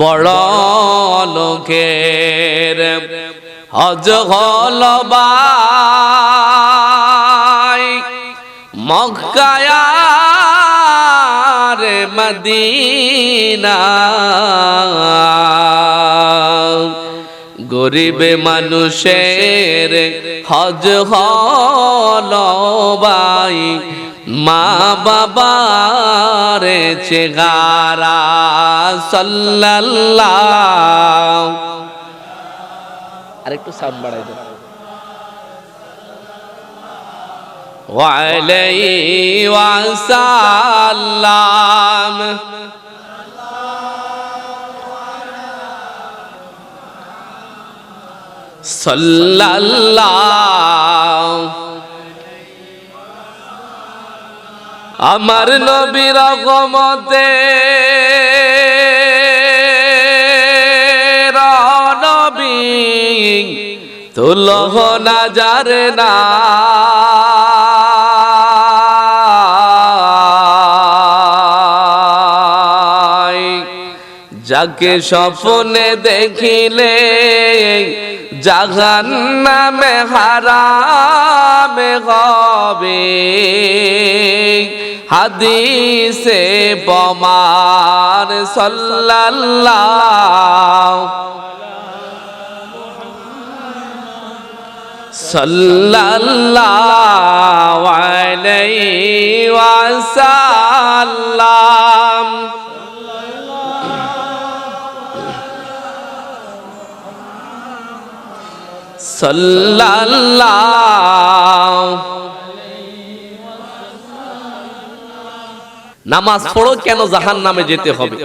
বড় লোকের হজ হল মক্কায়ার মদিনা। গরিব মানুষের হজ হল বাই। মা বাবার চেগারা সাল্লাল্লাহ আরেকটু সাউন্ড বাড়াই দেন وعليه وسلم صلى الله আমার নবীর রহমতে নবী তুলহ নাজার না। যাকে স্বপ্নে দেখিলে জাহান নামে হারামে হবে হাদিসে পমার সাল্লাল্লাহ। সাল্লাল্লাহু আলাইহি ওয়াসাল্লাম। সাল্লাল্লাহু নামাজ পড়ো কেন জাহান নামে যেতে হবে?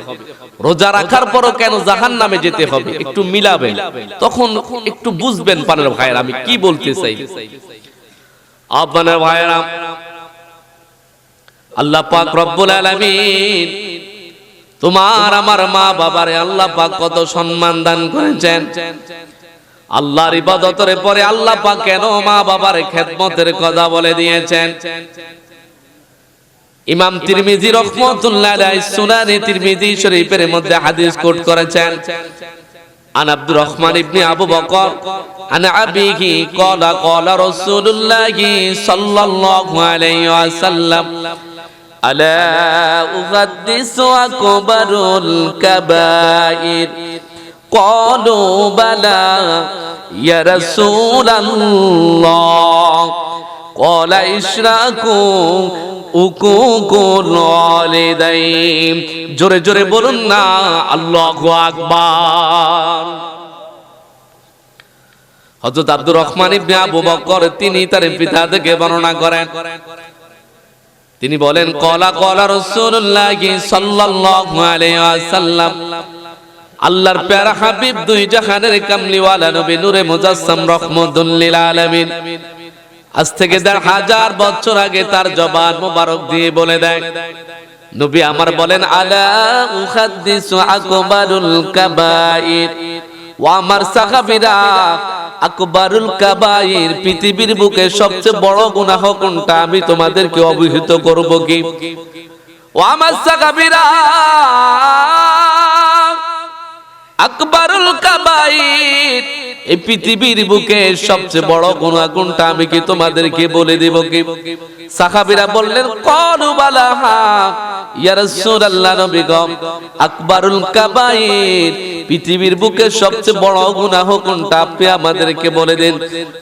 রোজা রাখার পরও কেন জাহান নামে যেতে হবে? একটু মিলাবেন। তখন একটু বুঝবেন, পানের ভাইয়ের, আমি কি বলতে চাই। আপনার ভাইয়েরা, আল্লাহ পাক রব্বুল আলামিন তোমার, আমার মা বাবারে আল্লাহ পাক কত সম্মান দান করেছেন। আল্লাহর ইবাদতের পরে আল্লাহ পাক কেন মা বাবার খেদমতের কথা বলে দিয়েছেন ইমাম তিরমিজি রহমতুল্লাহ আলাইহি সুনানে তিরমিজি শরীফের মধ্যে হাদিস কোট করেছেন عن عبد الرحمن بن أبو بكر عن أبيه قال قال رسول الله صلى الله عليه وسلم ألا أحدث أكبر الكبائر قالوا بلى يا رسول الله قال إشراكوا উকুকুল ওয়ালিদাইন জোরে জোরে বলুন না আল্লাহু আকবার হযরত আব্দুর রহমান ইবনে আবু বকর তিনি তার পিতা থেকে বর্ণনা করেন তিনি বলেন কলা কলা রাসূলুল্লাহ সাল্লাল্লাহু আলাইহি ওয়াসাল্লাম আল্লাহর প্যারা হাবিব দুই জাহানের কামলিওয়ালা নবী নূরে মুজাসসাম রাহমাতুল আলামিন। আজ থেকে দেড় হাজার বছর আগে তার জবান মোবারক দিয়ে বলে দেয়, নবী আমার বলেন, আলা উহাদ্দিসু আকবারুল কাবাইর। ও আমার সাহাবীরা, আকবারুল কাবাইর, পৃথিবীর বুকে সবচেয়ে বড় গুনাহ কোনটা? আমি তোমাদেরকে অবহিত করব কি? ও আমার সাহাবীরা আকবারুল কাবাইর। এই পৃথিবীর বুকে সবচেয়ে বড় গুনাহ কোনটা আমি কি তোমাদেরকে বলে দেব কি? সাহাবীরা বললেন, কলু বালাহা, ইয়া রাসূলুল্লাহ নবী গো, আকবারুল কাবাইর, পৃথিবীর বুকে সবচেয়ে বড় গুনাহ কোনটা আপনি আমাদেরকে বলে দেন?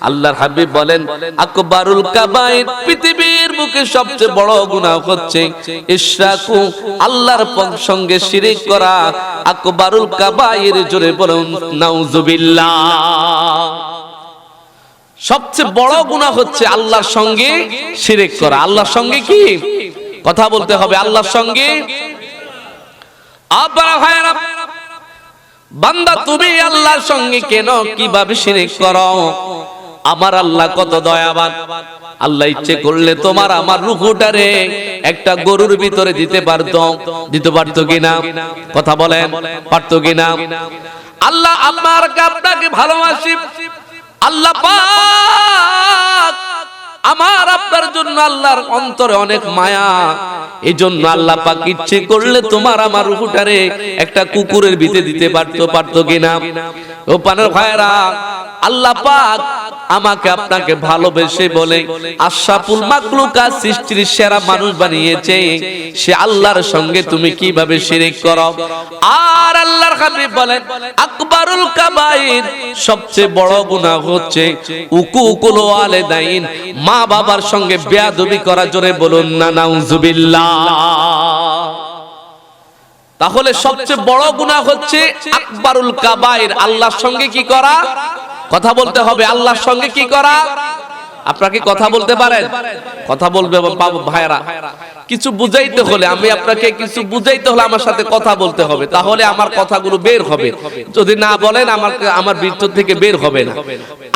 আল্লাহর হাবিব বলেন, আকবারুল কাবাইর, পৃথিবীর বুকে সবচেয়ে বড় গুনাহ হচ্ছে ইশরাকু, আল্লাহর সঙ্গে শিরিক করা। আকবারুল কাবাইর জোরে বলুন, নাউজুবিল্লাহ। সবচেয়ে বড় গুনাহ হচ্ছে আল্লাহর সঙ্গে শিরিক করা। আল্লাহর সঙ্গে কি? কথা বলতে হবে, আল্লাহর সঙ্গে। বান্দা, তুমি আল্লাহর সঙ্গে কেন কীভাবে শিরিক করো? আমার আল্লাহ কত দয়াবান। আল্লাহ ইচ্ছে করলে তোমার আমার রুহুটারে একটা গরুর ভিতরে দিতে পারতো। দিতে পারতো কিনা? কথা বলেন, পারতো কিনা? আল্লাহ আমার আপনাকে ভালোবাসি। আল্লাহ আমার আপনার জন্য আল্লাহর অন্তরে অনেক মায়া। এই জন্য আল্লাহ পাক ইচ্ছে করলে তোমার আমার রুহুটারে একটা কুকুরের ভিতরে দিতে পারতো পারতো কিনা? ও পানের ভাইরা আল্লাহ পাক আমাকে আপনাকে ভালোবেসে বলে আশরাফুল মাকলুকা সৃষ্টির সেরা মানুষ বানিয়েছে। সে আল্লাহর সঙ্গে তুমি কীভাবে শিরিক করো? আর আল্লাহর হাবিব বলেন, আকবারুল কাবাইর সবচেয়ে বড় গুনাহ হচ্ছে উকু উকুল ওয়ালিদাইন। মা বাবার সঙ্গে বেয়াদবি করা, জোরে বলুন না, নাউজুবিল্লাহ। তাহলে সবচেয়ে বড় গুনাহ হচ্ছে আকবারুল কাবাইর আল্লাহর সঙ্গে কি করা? কথা বলতে হবে আল্লাহর সঙ্গে কি করা? আপনাকে কথা বলতে পারেন? কথা বলবে বাবু ভাইরা কিছু বুঝাইতে হলে, আমি আপনাকে কিছু বুঝাইতে হলে আমার সাথে কথা বলতে হবে। তাহলে আমার কথাগুলো বের হবে। যদি না বলেন, আমার আমার ভিতর থেকে বের হবে না।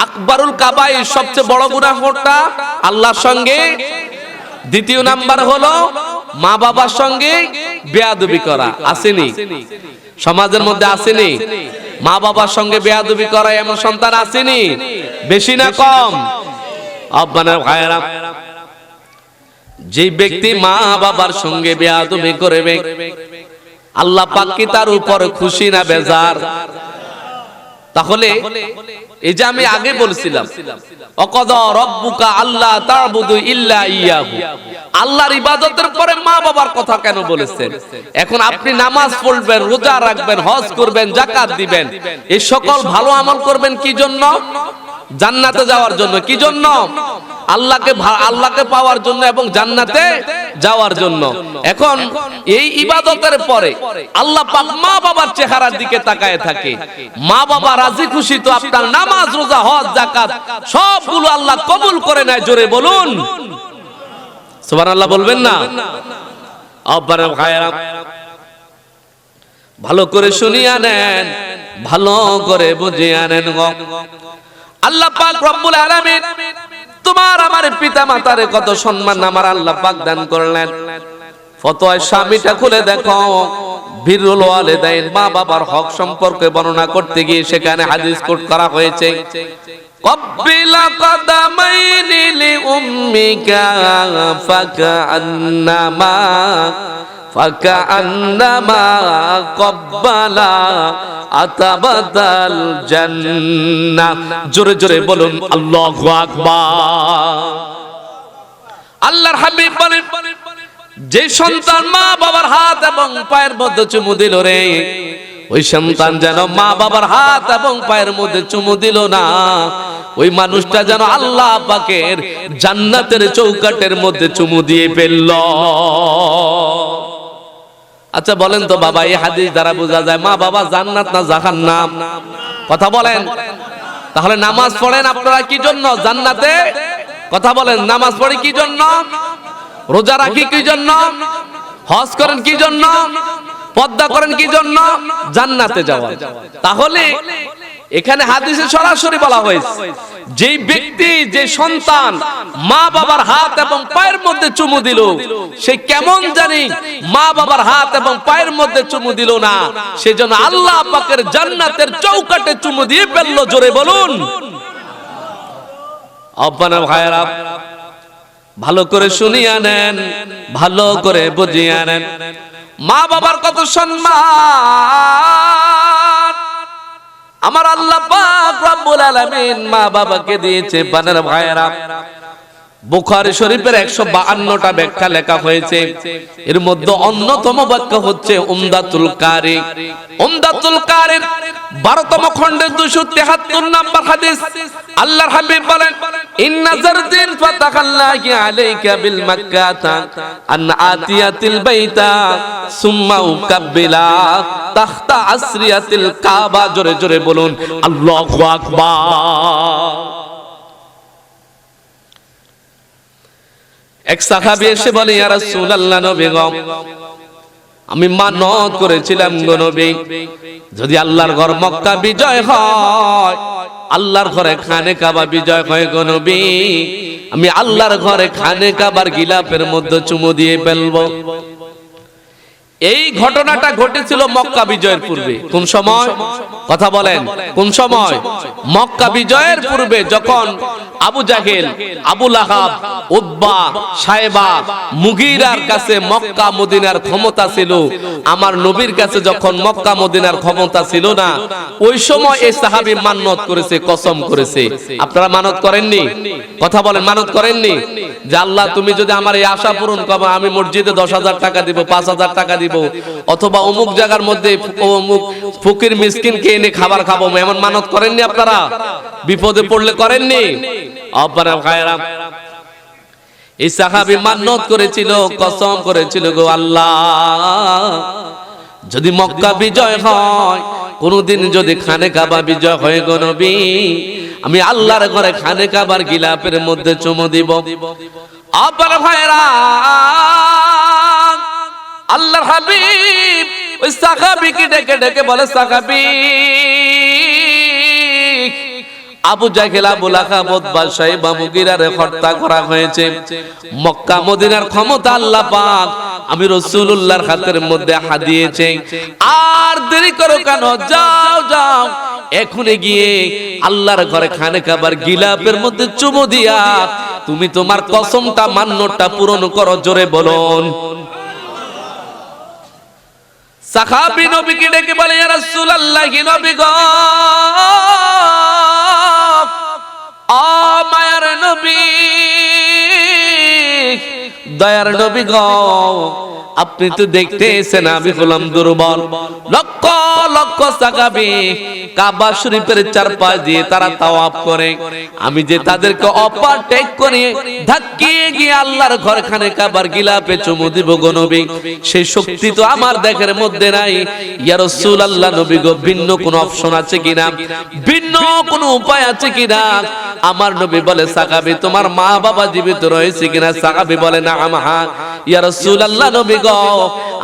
আকবরুল কাবাই সবচেয়ে বড় গুনাহ কোনটা আল্লাহর সঙ্গে। দ্বিতীয় নাম্বার হলো মা বাবার সঙ্গে বেয়াদবি করা আসেনি। সমাজের মধ্যে আসেনি। মা বাবার সঙ্গে বেয়াদবি করা এমন সন্তান আসেনি। বেশি না কম। আব্বানের ভাইরা যে ব্যক্তি মা বাবার সঙ্গে বেয়াদবি করবে, আল্লাহ পাক কি তার উপর খুশি না বেজার? তাহলে এই যে আমি আগে বলছিলাম আল্লাহ ইল্লা ইয়াহু। আল্লাহর ইবাদতের পরে মা বাবার কথা কেন বলেছেন? এখন আপনি নামাজ পড়বেন, রোজা রাখবেন, হজ করবেন, যাকাত দিবেন। এই সকল ভালো আমল করবেন কি জন্য? জান্নাতে যাওয়ার জন্য। কি জন্য? আল্লাহকে আল্লাহকে পাওয়ার জন্য এবং জান্নাতে যাওয়ার জন্য। এখন এই ইবাদতের পরে আল্লাহ পাক মা বাবার চেহারার দিকে তাকায় থাকে। মা বাবা রাজি খুশি তো আপনার নামাজ, রোজা, হজ, যাকাত, সবগুলো আল্লাহ কবুল করে নেয়। জোরে বলুন। সুবহানাল্লাহ বলবেন না? আব্বার ভাইরা ভালো করে শুনিয়া নেন, ভালো করে বুঝিয়া নেন আল্লাহ পাক রব্বুল আলামিন তোমার আমার পিতা মাতারে কত সম্মান আমার আল্লাহ পাক দান করলেন ফতোয় স্বামীটা খুলে দেখো বিরুল ওয়ালিদাইন মা বাবার হক সম্পর্কে বর্ণনা করতে গিয়ে সেখানে হাদিস কোট করা হয়েছে قبل قدمين لأمك فكأنما فكأنما قبل أتبت الجنة জোরে জোরে বলুন আল্লাহু আকবার আল্লাহর হাবিব বলেন যে সন্তান মা বাবার হাত এবং পায়ের মধ্যে চুমু দিল রে ওই সন্তান যেন মা বাবার হাত এবং পায়ের মধ্যে চুমু দিল না ওই মানুষটা যেন আল্লাহ পাকের জান্নাতের চৌকাটের মধ্যে চুমু দিয়ে ফেলল আচ্ছা বলেন তো বাবা, এই হাদিস দ্বারা বোঝা যায়, মা বাবা জান্নাত না জাহান্নাম? কথা বলেন। তাহলে নামাজ পড়েন আপনারা কি জন্য? জান্নাতে? কথা বলেন, নামাজ পড়ে কি জন্য? রোজা রাখি কি জন্য? হজ করেন কি জন্য? পদ্মা করেন কি জন্য? জান্নাতে যাওয়া। তাহলে এখানে হাদিসে সরাসরি বলা হয়েছে, যেই ব্যক্তি, যে সন্তান মা বাবার হাত এবং পায়ের মধ্যে চুমু দিল, সে কেমন জানি মা বাবার হাত এবং পায়ের মধ্যে চুমু দিল না। সেজন্য আল্লাহ পাকের জান্নাতের চৌকাটে চুমু দিয়ে ফেলল, জোরে বলুন। আব্বানা ভাইরা ভালো করে শুনিয়া নেন, ভালো করে বুঝিয়া নেন। মা বাবার কত সম্মান। আমার আল্লাহ পাক রব্বুল আলামিন মা বাবাকে দিয়েছে বানার ভাইয়েরা। বুখারী শরীফের একশো বাহান্নটা ব্যাখ্যা লেখা হয়েছে। এর মধ্যে অন্যতম ব্যাখ্যা হচ্ছে উমদাতুল কারি। উমদাতুল কারির বারোতম খণ্ডের দুশো তেহাত্তর নাম্বার হাদিস। আল্লাহর হাবিব বলেন ফাতাহাল্লাহি আলাইকা বিল মাক্কাতা আন আতিয়াতিল বাইতা সুম্মা উকাব্বিলা আসরিয়াতিল কাবা। জোরে জোরে বলুন, আল্লাহু আকবার। এক সাহাবি এসে বলে ইয়া রাসূলুল্লাহ নবী গো আমি মানত করেছিলাম গো নবী। যদি আল্লাহর ঘর মক্কা বিজয় হয় আল্লাহর ঘরে খানে কাবা বিজয় হয় গো নবী। আমি আল্লাহর ঘরে খানে কাবার গিলাপের মধ্যে চুমু দিয়ে ফেলব। এই ঘটনাটা ঘটেছিল মক্কা বিজয়ের পূর্বে। কোন সময়? কথা বলেন। কোন সময়? মক্কা বিজয়ের পূর্বে যখন আবু জাহেল, আবু লাহাব উদ্বা সাহেবা মুগিরার কাছে মক্কা মদিনার ক্ষমতা ছিল, আমার নবীর কাছে যখন মক্কা মদিনার ক্ষমতা ছিল না, ওই সময় এই সাহাবী মানত করেছে, কসম করেছে। আপনারা মানত করেননি? কথা বলেন, মানত করেননি? যে আল্লাহ, তুমি যদি আমার এই আশা পূরণ করো, আমি মসজিদে দশ হাজার টাকা দিব, পাঁচ হাজার টাকা দিব অথবা অমুক জায়গার মধ্যে অমুক ফকির মিসকিনকে এনে খাবার খাব। এমন মানত করেননি আপনারা? বিপদে পড়লে করেননি? আপনারা ভাইরা এই সাহাবি মান্নত করেছিল কসম করেছিল গো আল্লাহ। যদি মক্কা বিজয় হয় কোনদিন যদি খানে কাবা বিজয় হয় গো নবী আমি আল্লাহর ঘরে খানে কাবার গিলাপের মধ্যে চুমো দিব। আবার ভাইরা আল্লাহর হাবিব ওই সাহাবিকে ডেকে ডেকে বলে, সাহাবি, আবু জাহেল, আবু লাহাবত বাদশাহী বা মুগিরারে হত্যা করা হয়েছে। মক্কা, মদিনার ক্ষমতা আল্লাহ পাক আমি রাসূলুল্লাহর হাতের মধ্যে হাদিয়েছে আর দেরি করো কেন? যাও যাও। এখনই গিয়ে আল্লাহর ঘরে খানে খাবার গিলাপের মধ্যে চুমু দিয়া, তুমি তোমার কসমটা, মান্যটা পূরণ করো, জোরে বলুন। সাহাবী নবীকে ডেকে বলে ইয়া রাসূলুল্লাহ নবী গো ও মায়ার নবী দয়ার নবী গো আপনি তো দেখতে এসেন আমি হলাম দুর্বল। লক্ষ লক্ষ সাকাবি কাবা শরীফের চারপাশ দিয়ে তারা তাওয়াফ করে। আমি যে তাদেরকে অপারটেক করে ধাক্কিয়ে গিয়ে আল্লাহর ঘরখানে কাবার গিলাপে চুমু দিব গো নবী। সেই শক্তি তো আমার দেখার মধ্যে নাই। ইয়া রাসূলুল্লাহ নবী গো, ভিন্ন কোন অপশন আছে কিনা? ভিন্ন কোন উপায় আছে কিনা? আমার নবী বলে সাকাবি তোমার মা বাবা জীবিত রয়েছে কিনা? সাকাবি বলে না আমহা ইয়া রাসূলুল্লাহ নবী গো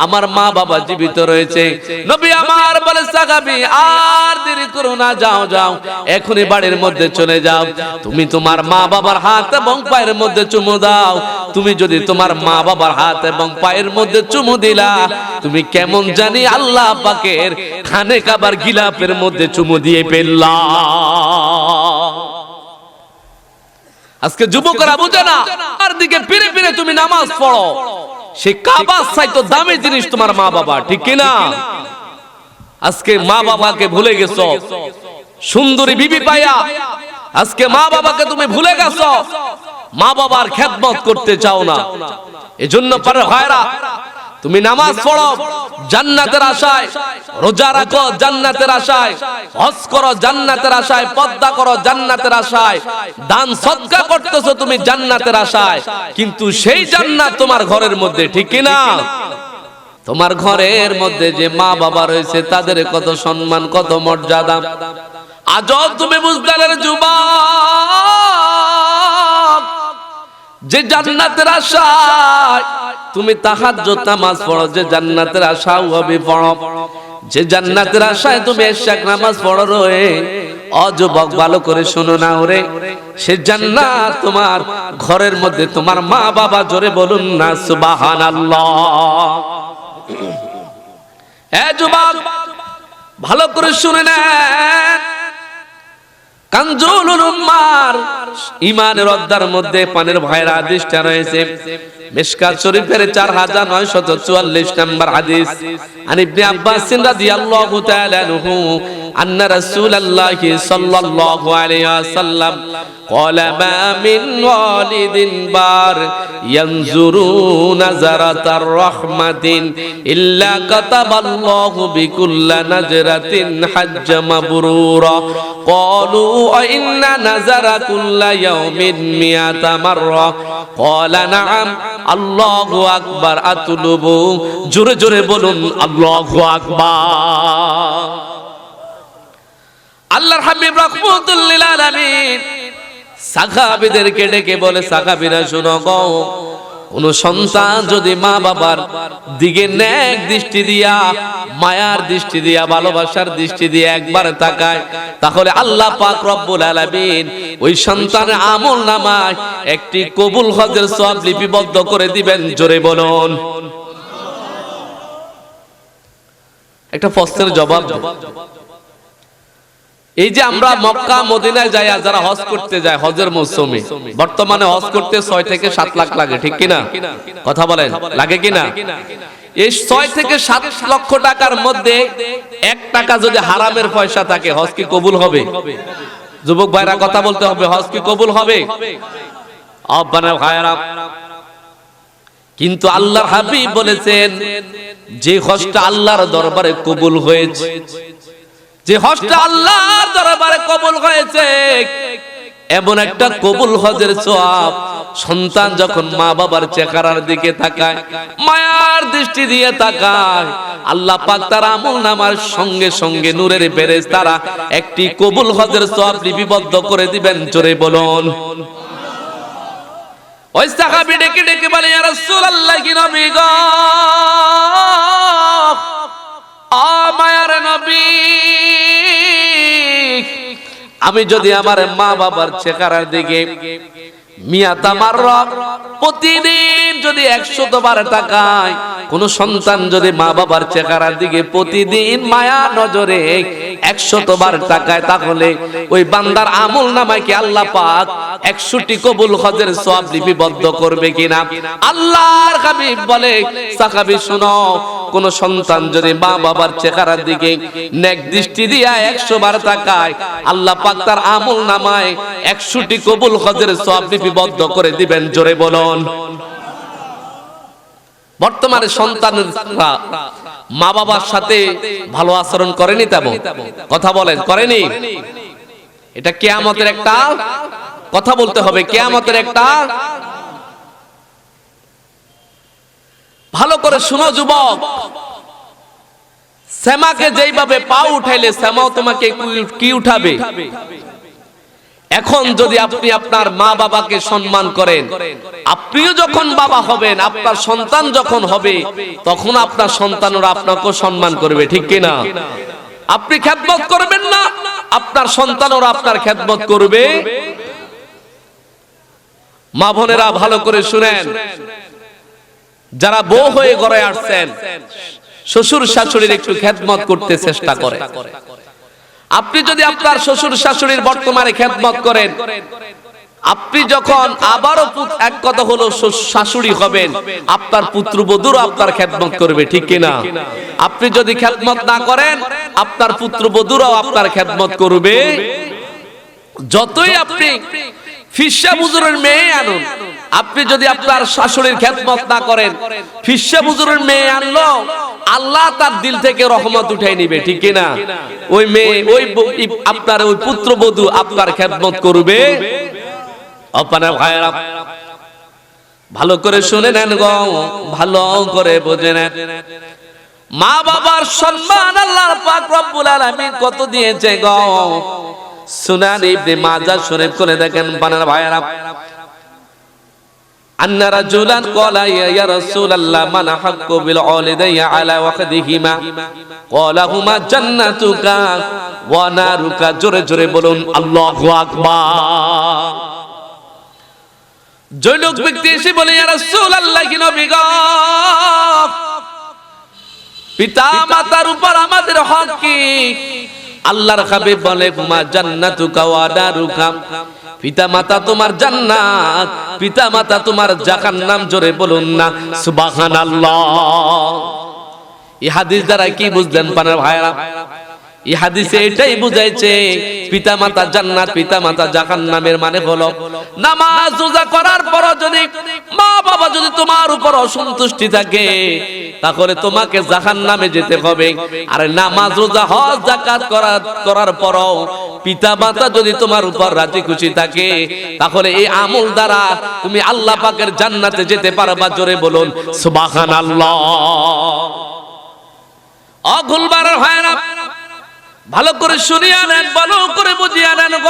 আমার মা বাবা জীবিত রয়েছে। নবী আমার বলে সাকাবি আর দেরি করো না, যাও যাও। এখনই বাড়ির মধ্যে চলে যাও। তুমি তোমার মা বাবার হাত এবং পায়ের মধ্যে চুমু দাও। তুমি যদি তোমার মা বাবার হাত এবং পায়ের মধ্যে চুমু দিলা, তুমি কেমন জানি আল্লাহ পাকের খানে কাবার গিলাপের মধ্যে চুমু দিয়ে পেল্লা আজকে যুবকরা বুঝে না আর দিকে ফিরে ফিরে তুমি নামাজ পড়ো। সে কাবার চাইতো দামি জিনিস তোমার মা বাবা ঠিক কিনা? আজকে মা বাবাকে ভুলে গেছো। সুন্দরী বিবি পাইয়া আজকে মা বাবাকে তুমি ভুলে গেছ। মা বাবার খেদমত করতে চাও না। এজন্য পারে হয়রা তুমি নামাজ পড়ো জান্নাতের আশায়। রোজা রাখো জান্নাতের আশায়। হজ করো জান্নাতের আশায়। পদ্মা করো জান্নাতের আশায়। দান সদকা করতেছো তুমি জান্নাতের আশায়। কিন্তু সেই জান্নাত তোমার ঘরের মধ্যে ঠিক কি না তোমার ঘরের মধ্যে যে মা বাবা রয়েছে তাদের কত সম্মান কত মর্যাদা। আজব তুমি বুঝদারের যুবক। যে জান্নাতের আশায় তুমি তাহার তাহাজ্জুদ নামাজ পড়ো, যে জান্নাতের আশাও হবে পড়ো। যে জান্নাতের আশায় তুমি এশাক নামাজ পড়ো রয়ে অযুবক ভালো করে শোনো না ওরে। সে জান্নাত তোমার ঘরের মধ্যে তোমার মা বাবা জোরে বলুন না, সুবহানাল্লাহ। এ যুবক, ভালো করে শুনে নেন। কাঞ্জুল উম্মার। ইমানের অদ্দার মধ্যে পানের ভাইয়ের আদেশটা রয়েছে মিশকাত শরীফের চার হাজার নয়শত চুয়াল্লিশ নম্বর হাদিস عن ابن عباس رضي الله تعالى عنه أن رسول الله صلى الله عليه وسلم قال ما من والد بار ينظر نظرة الرحمة إلا كتب الله بكل نجرة حج مبرورا قالوا وإن نزر كل يوم مئة مرة قال نعم আল্লাহু আকবার, আতুলুবু। জোরে জোরে বলুন, আল্লাহু আকবার। আল্লাহর হাবিব রহমতুল্লিল আলামিন সাহাবীদেরকে ডেকে বলে, সাহাবীরা, শুনো গো কোন সন্তান যদি মা বাবার দিকে ন্যাক দৃষ্টি দিয়া, মায়ার দৃষ্টি দিয়া, ভালোবাসার দৃষ্টি দিয়ে একবার তাকায়, তাহলে আল্লাহ পাক রব্বুল আলামিন ওই সন্তানের আমল নামায় একটি কবুল হজের সব লিপিবদ্ধ করে দিবেন জোরে বলুন একটা প্রশ্নের জবাব দাও। এই যে আমরা মক্কা, মদিনায় যাই যারা হজ করতে যায়, হজের মৌসুমে, বর্তমানে হজ করতে ছয় থেকে সাত লাখ লাগে, ঠিক কিনা কথা বলেন, লাগে কিনা এই ছয় থেকে সাত লক্ষ টাকার মধ্যে এক টাকা যদি হারামের পয়সা থাকে, হজ কি কবুল হবে? যুবক ভাইরা, কথা বলতে হবে, হজ কি কবুল হবে? ভাইরা কিন্তু আল্লাহর হাবিব বলেছেন, যে হজটা আল্লাহর দরবারে কবুল হয়েছে যে হজটা আল্লাহর দরবারে কবুল হয়েছে এমন একটা কবুল হজের সওয়াব। সন্তান যখন মা বাবার চেহারার দিকে তাকায় মায়ার দৃষ্টি দিয়ে তাকায়। আল্লাহ পাক তার আমল নামার সঙ্গে সঙ্গে নূরের ফেরেজ তারা একটি কবুল হজের সওয়াব লিপিবদ্ধ করে দিবেন জোরে বলুন। ওই সাহাবী ডেকে ডেকে বলে ইয়া রাসূলুল্লাহ কি নবী গো? আ মায়ার নবী। আমি যদি আমার মা বাবার চেহারার দিকে প্রতিদিন যদি একশো বার টাকায় কোন সন্তান যদি মা বাবার চেহারার দিকে প্রতিদিন মায়া নজরে একশো বার টাকায় তাহলে ওই বান্দার আমল নামায় কি আল্লাহ পাক একশোটি কবুল হজের সব লিপিবদ্ধ করবে কিনা? আল্লাহর হাবিব বলে সাকাবি শুনো, কোন সন্তান যদি মা বাবার চেহারার দিকে নেক দৃষ্টি দিয়া একশো বার টাকায় আল্লাহ পাক তার আমল নামায় একশোটি কবুল হজের সব লিপিবদ্ধ করে দিবেন, জোরে বলুন। বর্তমানে সন্তানরা মা বাবার সাথে ভালো আচরণ করেনি তেমন? কথা বলেন, করেনি? এটা কেয়ামতের একটা কথা বলতে হবে, কেয়ামতের একটা ভালো করে শুনো যুবক। শ্যামাকে যেইভাবে পা উঠাইলে, শ্যামাও তোমাকে কি- কি উঠাবে? এখন যদি আপনি আপনার মা বাবাকে সম্মান করেন আপনিও যখন বাবা হবেন আপনার সন্তান যখন হবে তখন আপনার সন্তানরা আপনাকেও সম্মান করবে ঠিক কিনা? আপনি খ্যাতমত করবেন না আপনার সন্তানরা আপনার খ্যাতমত করবে। মা বোনেরা ভালো করে শুনেন। যারা বউ হয়ে ঘরে আসছেন শ্বশুর শাশুড়ির একটু খেদমত করতে চেষ্টা করে। আপনি যদি আপনার শ্বশুর শাশুড়ির বর্তমানে খেদমত করেন, আপনি যখন আবারও এক কথা হলো শাশুড়ি হবেন, আপনার পুত্রবধূরও আপনার খেদমত করবে, ঠিক কিনা? আপনি যদি খেদমত না করেন, আপনার পুত্রবধূরাও আপনার খেদমত করবে। যতই আপনি ফিসা বুজুরের মেয়ে আনুন। আপনি যদি আপনার শাশুড়ির খেদমত না করেন ফিসা বুজুরের মেয়ে আনলো আল্লাহ তার দিল থেকে রহমত উঠাই নিবে ঠিক না ওই মেয়ে ওই আপনার ওই পুত্রবধূ আপনার খেদমত করবে। ভাইরা ভালো করে শুনে নেন গো। ভালো করে বুঝে নেন। মা বাবার সম্মান আল্লাহর পাক রব্বুল আলামিন কত দিয়েছে গো? সুনান ইবনে মাজাহ শরীফ করে দেখেন বানার ভাইরা أن رجلا قال يا يا رسول الله من حق بالوالدين على وحدهما قال هما جنتك ونارك জোরে জোরে বলুন আল্লাহু আকবার জৈনক ব্যক্তি এসে বলে ইয়া রাসূলুল্লাহ কি নবী গো পিতা মাতার উপর আমাদের হক কি আল্লাহর হাবিব বলে, মা জান্নাতুকা ওয়া দারুকা। পিতা মাতা তোমার জান্নাত পিতা মাতা তোমার জাহান্নাম, জোরে বলুন না, সুবহানাল্লাহ। এই হাদিস দ্বারা কি বুঝলেন, পানার ভাইরা এই এটাই বুঝাইছে পিতা মাতা জান্নাত পিতা মাতা জাহান্নামের মানে হলো নামাজ রোজা করার পর যদি মা বাবা যদি তোমার উপর অসন্তুষ্টি থাকে, তাহলে তোমাকে যেতে হবে। আর নামাজ রোজা, হজ করার করার পরও পিতা মাতা যদি তোমার উপর রাজি খুশি থাকে, তাহলে এই আমল দ্বারা তুমি আল্লাহ পাকের জান্নাতে যেতে পারবা জোরে বলুন, সুবহানাল্লাহ। হয় না। ভালো করে শুনি নেন ভালো করে বুঝিয়ে নেন গ।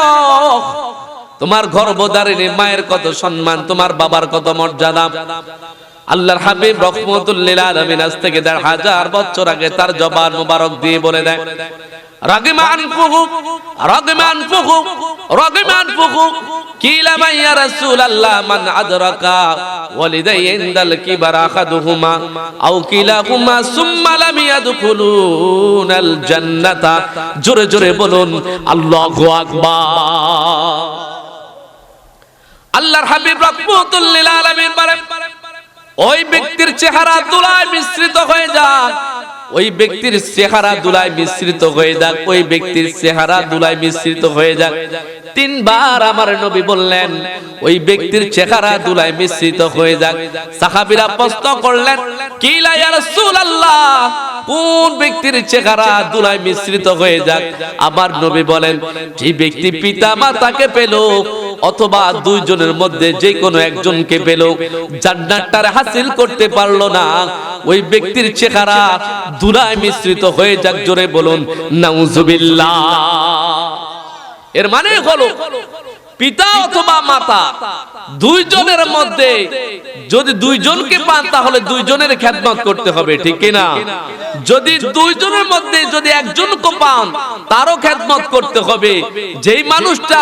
তোমার গর্ভধারিণী মায়ের কত সম্মান, তোমার বাবার কত মর্যাদা। আল্লাহর হাবিব রহমতুল্লিল আলমিন আজ থেকে দেড় হাজার বছর আগে তার জবান মুবারক দিয়ে বলে দেয়, রাগিমান ফুকুক রাগিমান ফুকুক কিলা মাইয়া মান আদরাকা ওয়ালিদাই ইনদাল কিবার আও কিলাহুমা সুম্মা লাম ইয়াদখুলুনাল জান্নাতা। জোরে জোরে বলুন, আল্লাহু আল্লাহর হাবিব রহমতুল লিল আলামিন বলেন, ওই ব্যক্তির চেহারা তুলায় মিশ্রিত হয়ে যায় ওই ব্যক্তির চেহারা দুলায় মিশ্রিত হয়ে যাক, ওই ব্যক্তির চেহারা দুলায় মিশ্রিত হয়ে যাক। তিনবার আমার নবী বললেন, ওই ব্যক্তির চেহারা দুলায় মিশ্রিত হয়ে যাক। সাহাবীরা প্রশ্ন করলেন, কি রাসূলুল্লাহ? কোন ব্যক্তির চেহারা দুলায় মিশ্রিত হয়ে যাক? আমার নবী বলেন, যে ব্যক্তি পিতা মাতাকে পেল অথবা দুইজনের মধ্যে যে কোনো একজনকে পেল, জান্নাতটার হাসিল করতে পারল না। ওই ব্যক্তির চেহারা দুলায় মিশ্রিত হয়ে যাক জোরে বলুন নাউজুবিল্লাহ। এর মানে হলো পিতা অথবা মাতা, দুইজনের মধ্যে যদি দুইজনকে পান, তাহলে দুইজনের খেদমত করতে হবে, ঠিক কিনা? যদি দুইজনের মধ্যে যদি একজনকে পান, তারও খেদমত করতে হবে। যেই মানুষটা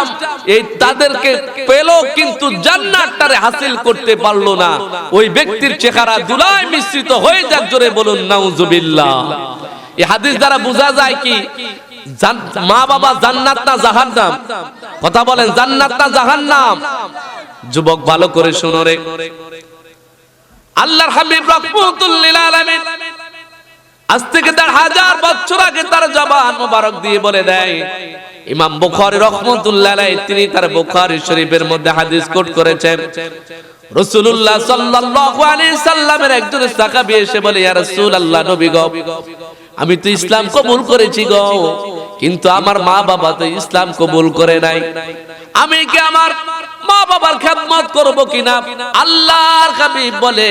এই তাদেরকে পেল কিন্তু জান্নাতটারে হাসিল করতে পারল না। ওই ব্যক্তির চেহারা দুলায় মিশ্রিত হয়ে যাক, জোরে বলুন, নাউজুবিল্লাহ। এই হাদিস দ্বারা বোঝা যায় কি মা বাবা জান্নাত না জাহান্নাম? কথা বলেন, জান্নাত না জাহান্নাম? যুবক, ভালো করে শুনো রে। আল্লাহর হাবিব রহমাতুল্লিল আলামিন আজ থেকে তার হাজার বছর আগে তার জবান মোবারক দিয়ে বলে দেয়, ইমাম বুখারী রহমাতুল্লাহ আলাইহি তিনি তার বুখারী শরীফের মধ্যে হাদিস কোট করেছেন। রাসূলুল্লাহ সাল্লাল্লাহু আলাইহি সাল্লামের একজন সাহাবী এসে বলে, ইয়া রাসূলুল্লাহ, নবী গো, আমি তো ইসলাম কবুল করেছি গো। কিন্তু আমার মা বাবা তো ইসলাম কবুল করে নাই। আমি কি আমার মা বাবার খেদমত করব কিনা? আল্লাহর হাবিব বলে,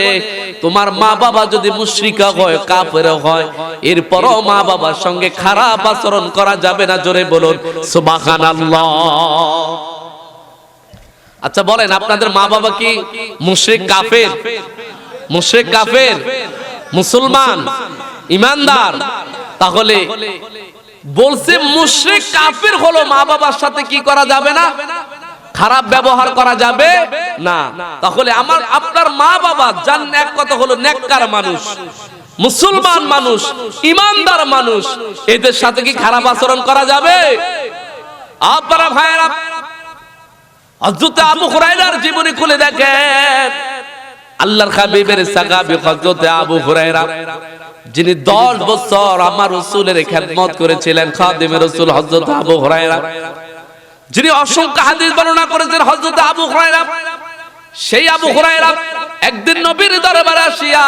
তোমার মা বাবা যদি মুশরিকা হয়, কাফের হয়, এরপরও মা বাবার সঙ্গে খারাপ আচরণ করা যাবে না। জোরে বলুন, সুবহানাল্লাহ। আচ্ছা বলেন, আপনাদের মা বাবা কি মুশরিক, কাফের? মুশরিক, কাফের? মুসলমান? ইমানদার? তাহলে বলছে মুশরিক কাফের হলো মা বাবার সাথে কি করা যাবে না? খারাপ ব্যবহার করা যাবে না? তাহলে আমার আপনার মা বাবা জান এক কথা হলো নেককার মানুষ মুসলমান মানুষ ইমানদার মানুষ এদের সাথে কি খারাপ আচরণ করা যাবে? আপনারা ভাইরা হযরত আবু হুরায়রার জীবনী খুলে দেখেন আল্লাহর হাবিবের সাহাবী হযরত আবু হুরায়রা। যিনি 10 বছর আমার রাসূলের খেদমত করেছিলেন খাদিমের রাসূল হযরত আবু হুরায়রা। যিনি অসংখ্য হাদিস বর্ণনা করেছেন হযরত আবু হুরায়রা, সেই আবু হুরায়রা একদিন নবীর দরবারে আসিয়া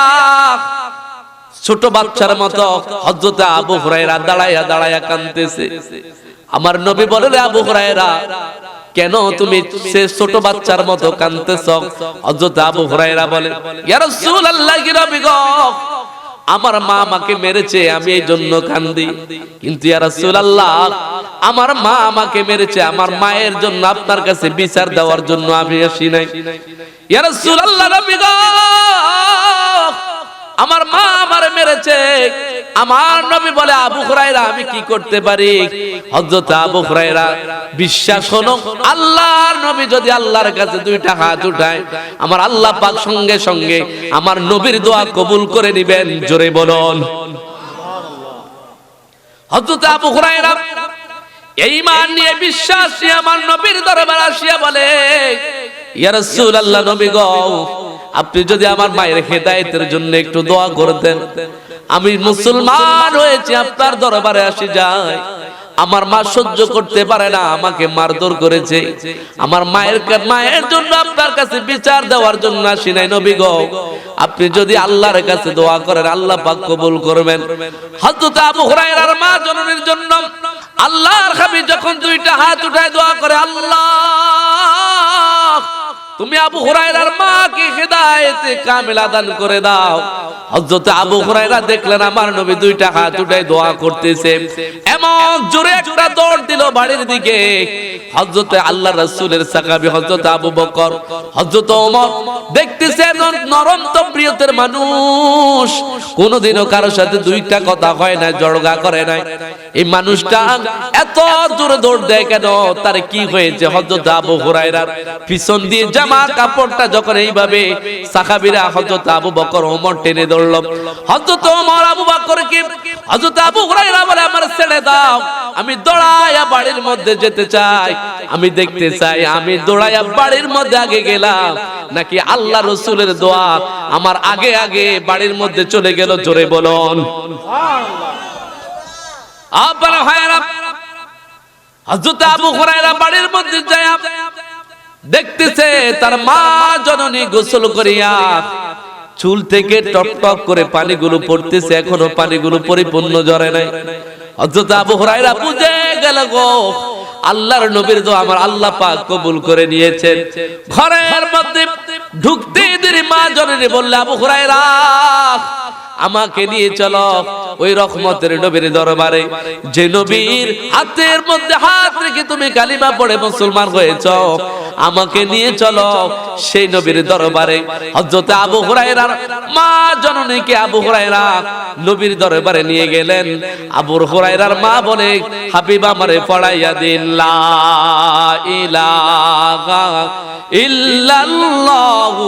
ছোট বাচ্চার মতো হযরত আবু হুরায়রা দাঁড়াইয়া দাঁড়াইয়া কাঁদতেছে। আমার নবী বলে আবু হুরায়রা, কেন তুমি সে ছোট বাচ্চার মতো কাঁদতেছ? হযরত আবু হুরায়রা বলে, ইয়া রাসূলুল্লাহ, কি আমার মা আমাকে মেরেছে, আমি এই জন্য কান্দি। কিন্তু রাসূলুল্লাহ, আমার মা আমাকে মেরেছে, আমার মায়ের জন্য আপনার কাছে বিচার দেওয়ার জন্য আমি আসি নাই। রাসূলুল্লাহ, নবী গো! আমার মা মেরেছে আমার নবী বলে, আবু হুরায়রা, আমি কি করতে পারি? হযরত আবু হুরায়রা বিশ্বাস হলো, আল্লাহর নবী যদি আল্লাহর কাছে দুইটা হাত উঠায়, আমার আল্লাহ পাক সঙ্গে সঙ্গে আমার নবীর দোয়া কবুল করে নেবেন। জোরে বলুন। হযরত আবু হুরায়রা এই মান নিয়ে বিশ্বাস আমার নবীর দরবার আসিয়া বলে, ইয়া রাসূলুল্লাহ, নবী গো আপনি যদি আমার মায়ের হেদায়েতের জন্য একটু দোয়া করতেন, আমি মুসলমান হয়েছি, আপনার দরবারে আসি যাই। আমার মা সহ্য করতে পারে না, আমাকে মারধর করেছে। আমার মায়ের মায়ের জন্য আপনার কাছে বিচার দেওয়ার জন্য আসি নাই, নবী গো। আপনি যদি আল্লাহর কাছে দোয়া করেন, আল্লাহ পাক কবুল করবেন। হযরত আবু হুরায়রার মা জননীর জন্য আল্লাহর হাবিব যখন দুইটা হাত উঠায় দোয়া করে, আল্লাহ তুমি আবু হুরায়রার মাকে হেদায়েতে কামিলা দান করে দাও। হযরত আবু হুরায়রা দেখলেন, আমার নবী দুইটা হাত উঠাই দোয়া করতেছে। এমন জোরে একটা দৌড় দিল বাড়ির দিকে। হযরত আল্লাহ রাসূলের সাহাবী হযরত আবু বকর, হযরত ওমর দেখতেছে নরম তবরিয়তের মানুষ। কোনোদিনও কারোর সাথে দুইটা কথা হয় না জড়গা করে নাই। এই মানুষটা এত জোরে দৌড় দেয় কেন? তার কি হয়েছে? হযরত আবু হুরায়রার পিছন দিয়ে জামা কাপড়টা যখন এইভাবে সাহাবীরা হযরত আবু বকর ওমর টেনে ধরল। হযরত ওমর আবু বকরকে হযরত আবু হুরায়রা বলে, আমার ছেড়ে দাও, আমি দৌড়াইয়া বাড়ির মধ্যে যেতে চাই। আমি দেখতে চাই, আমি দৌড়াইয়া বাড়ির মধ্যে আগে গেলাম। নাকি আল্লাহ রসুলের দোয়া আমার আগে আগে বাড়ির মধ্যে চলে গেল, জোরে বলুন। আপনারা ভাইয়েরা, হযরত আবু হুরায়রা বাড়ির মধ্যে যায় দেখতেছে তার মা জননী গোসল করিয়া চুল থেকে টপ টপ করে পানিগুলো পড়তেছে, এখনও পানিগুলো পরিপূর্ণ জরে নাই। হযরত আবু হুরায়রা বুঝে গেল গো, আল্লাহর নবীর দোয়া আমার আল্লাহ পাক কবুল করে নিয়েছেন। ঘরের মধ্যে ঢুকতে দেরি মা জননী বললে, আবু হুরায়রা আমাকে নিয়ে চলো ওই রহমতের নবীর দরবারে। যে নবীর হাতের মধ্যে হাত রেখে তুমি কালিমা পড়ে মুসলমান হয়েছ আমাকে নিয়ে চলো সেই নবীর দরবারে। হযরত আবু হুরায়রার মা জননীকে আবু হুরায়রা নবীর দরবারে নিয়ে গেলেন। আবু হুরায়রার মা বলে হাবিব আমারে পড়াইয়া দিন লা ইলাহা ইল্লাল্লাহু।